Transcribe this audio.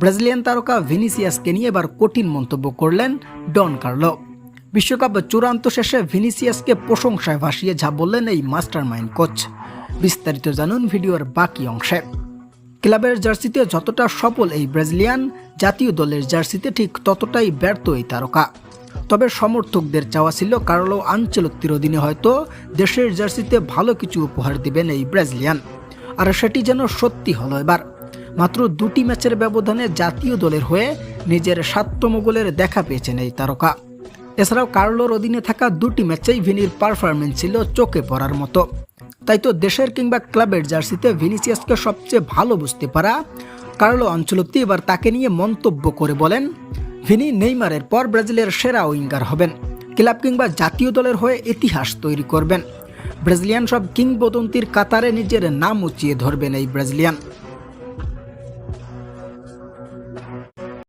Brazilian তারকা ভিনিসিয়াসকে নিয়ে এবার কঠিন মন্তব্য করলেন ডন কার্লো। বিশ্বকাপ চূড়ান্ত শেষে ভিনিসিয়াসকে প্রশংসায় ভাসিয়ে যা বললেন এই মাস্টার মাইন্ড কোচ। বিস্তারিত জানুন ভিডিওর বাকি অংশে। ক্লাবের জার্সিতে যতটা সফল এই ব্রাজিলিয়ান, জাতীয় দলের জার্সিতে ঠিক ততটাই ব্যর্থ এই তারকা। তবে সমর্থকদের চাওয়া ছিল কার্লো আঞ্চলত্তির অধীনে হয়তো দেশের জার্সিতে ভালো কিছু উপহার দিবেন এই ব্রাজিলিয়ান। আর সেটি যেন সত্যি হলো এবার। মাত্র দুটি ম্যাচের ব্যবধানে জাতীয় দলের হয়ে নিজের সাততম গোলের দেখা পেয়েছেন এই তারকা। এছাড়াও কার্লোর অধীনে থাকা দুটি ম্যাচেই ভিনির পারফরমেন্স ছিল চোখে পড়ার মতো। তাই তো দেশের কিংবা ক্লাবের জার্সিতে ভিনিসিয়াসকে সবচেয়ে ভালো বুঝতে পারা কার্লো অঞ্চলত্তি এবার তাকে নিয়ে মন্তব্য করে বলেন, ভিনি নেইমারের পর ব্রাজিলের সেরা উইঙ্গার হবেন। ক্লাব কিংবা জাতীয় দলের হয়ে ইতিহাস তৈরি করবেন। ব্রাজিলিয়ান সব কিংবদন্তির কাতারে নিজের নাম উঁচিয়ে ধরবেন এই ব্রাজিলিয়ান। Mm-hmm.